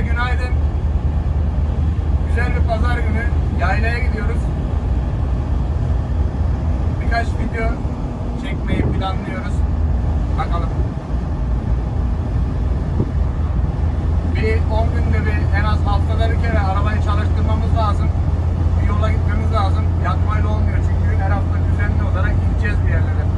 günaydın. Güzel bir pazar günü. Yaylaya gidiyoruz. Birkaç video çekmeyi planlıyoruz. Bakalım. Bir 10 günde bir en az haftada bir kere arabayı çalıştırmamız lazım. Bir yola gitmemiz lazım. Yatmayla olmuyor çünkü her hafta düzenli olarak gideceğiz bir yerlere.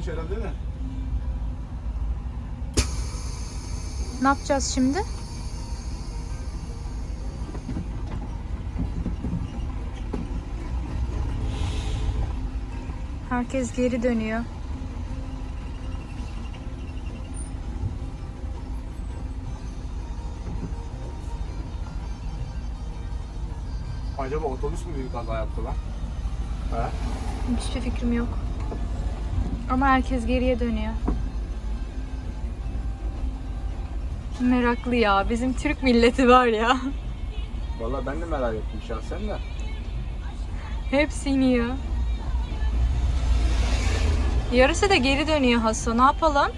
Olmuş herhalde de. Ne yapacağız şimdi? Herkes geri dönüyor. Acaba otobüs mü bir kaza yaptı lan? He? Hiçbir fikrim yok. Ama herkes geriye dönüyor. Meraklı ya. Bizim Türk milleti var ya. Valla ben de merak ettim şahsen de. Hepsi iniyor. Yarısı da geri dönüyor Hasan. Ne yapalım?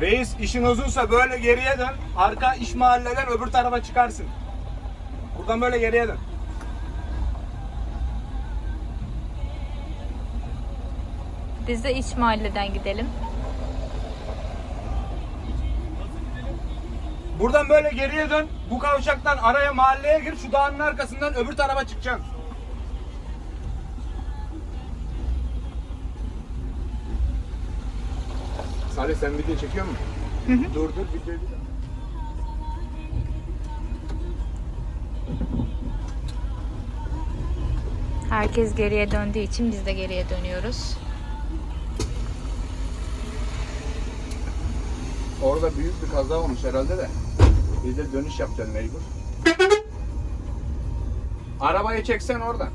Reis işin uzunsa böyle geriye dön. Arka iş mahalleden öbür tarafa çıkarsın. Buradan böyle geriye dön. Biz de iç mahalleden gidelim. Buradan böyle geriye dön. Bu kavşaktan araya mahalleye gir. Şu dağın arkasından öbür tarafa çıkacaksın. Salih sen video çekiyor musun? Dur dur videoyu bir Herkes geriye döndüğü için biz de geriye dönüyoruz. Orada büyük bir kaza olmuş herhalde de. Biz de dönüş yapacağız mecbur. Arabayı çeksen oradan.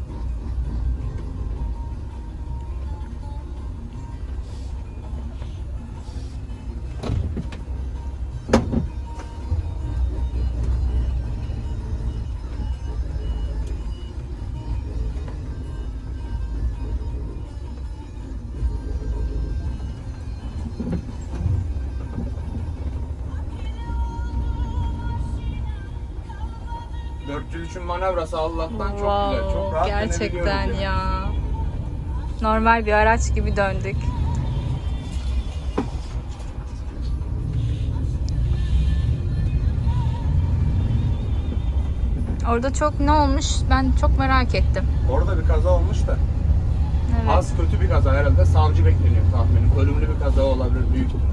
Manevrası Allah'tan çok güzel. Çok rahat gerçekten ya. Normal bir araç gibi döndük. Orada çok ne olmuş ben çok merak ettim. Orada bir kaza olmuş da. Evet. Az kötü bir kaza herhalde. Savcı bekleniyor tahminim. Ölümlü bir kaza olabilir büyük ihtimal.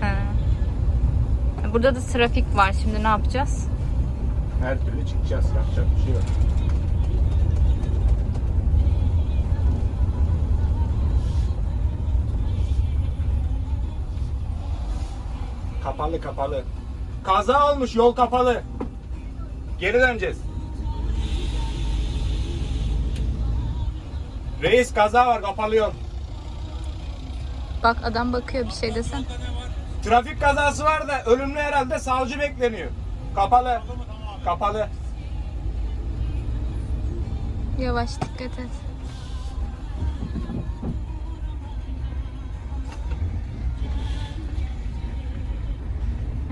He. Burada da trafik var. Şimdi ne yapacağız? Her türlü çıkacağız. Yapacak bir şey yok. Kapalı kapalı. Kaza olmuş yol kapalı. Geri döneceğiz. Reis kaza var kapalı yol. Bak adam bakıyor bir şey desen. Trafik kazası var da ölümlü herhalde savcı bekleniyor. Kapalı. Kapalı. Yavaş dikkat et.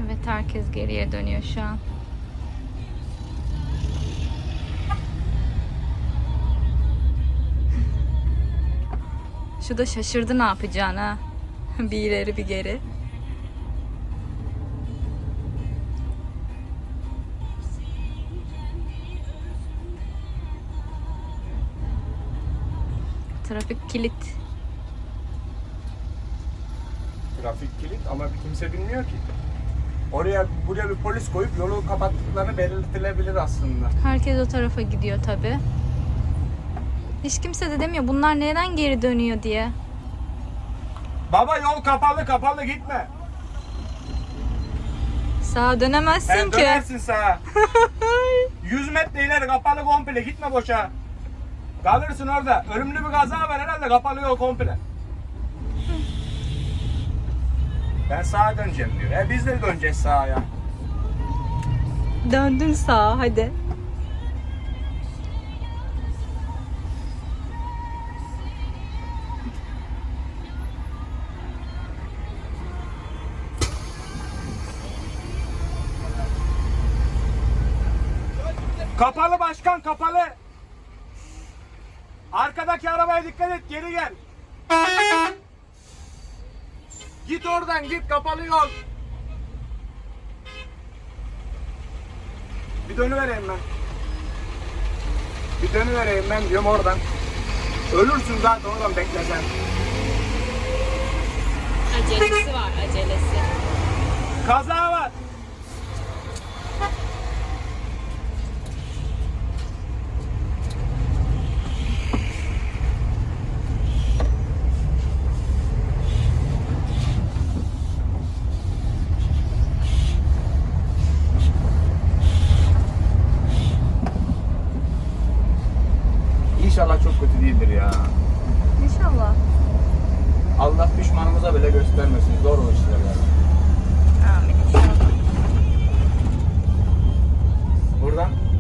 Evet herkes geriye dönüyor şu an. Şu da şaşırdı ne yapacağını ha. bir ileri bir geri. Trafik kilit. Trafik kilit ama kimse bilmiyor ki. Oraya buraya bir polis koyup yolu kapattıklarını belirtilebilir aslında. Herkes o tarafa gidiyor tabi. Hiç kimse de demiyor bunlar neden geri dönüyor diye. Baba yol kapalı kapalı gitme. Sağa dönemezsin He, ki. dönersin sağa. 100 metre ileri kapalı komple gitme boşa. Kalırsın orada. Ölümlü bir kaza var herhalde kapalı yol komple. Ben sağa döneceğim diyor. E biz de döneceğiz sağa ya. Döndün sağa hadi. Kapalı başkan kapalı. Arkadaki arabaya dikkat et geri gel. Git oradan git kapalı yol. bir dönüvereyim ben. Bir dönüvereyim ben diyorum oradan. Ölürsün zaten oradan beklesen. Acelesi var acelesi. Kaza var.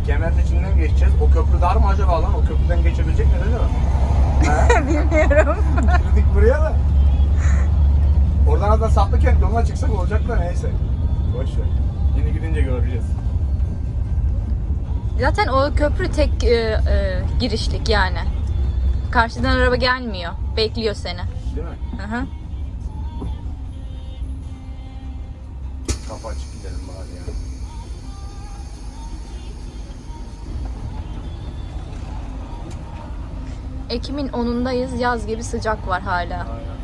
Kemerin içinden geçeceğiz. O köprü dar mı acaba lan? O köprüden geçebilecek mi acaba? Bilmiyorum. Girdik buraya da. Oradan hatta Saplıkent yoluna çıksak olacak da neyse. Boş ver. Yine gidince göreceğiz. Zaten o köprü tek e, e, girişlik yani. Karşıdan araba gelmiyor. Bekliyor seni. Değil mi? Hı hı. Kapı açık gidelim bari ya. Ekim'in 10'undayız. Yaz gibi sıcak var hala. Aynen.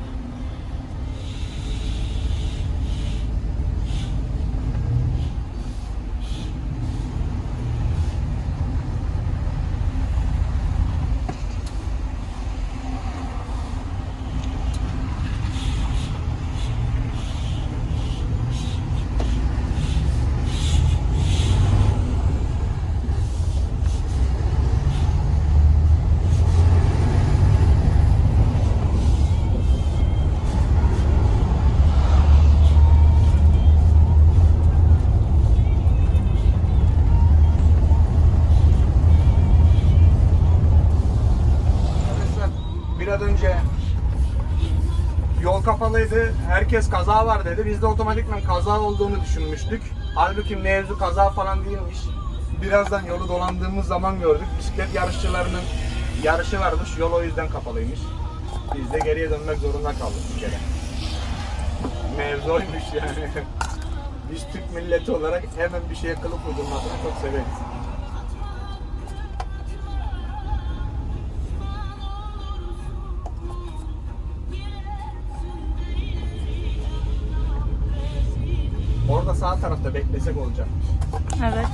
Kapalıydı. Herkes kaza var dedi. Biz de otomatikman kaza olduğunu düşünmüştük. Halbuki mevzu kaza falan değilmiş. Birazdan yolu dolandığımız zaman gördük. Bisiklet yarışçılarının yarışı varmış. Yol o yüzden kapalıymış. Biz de geriye dönmek zorunda kaldık bir kere. Mevzu oymuş yani. Biz Türk milleti olarak hemen bir şeye kılıf uydurmasını çok severiz. Sağ tarafta beklesek olacak. Evet.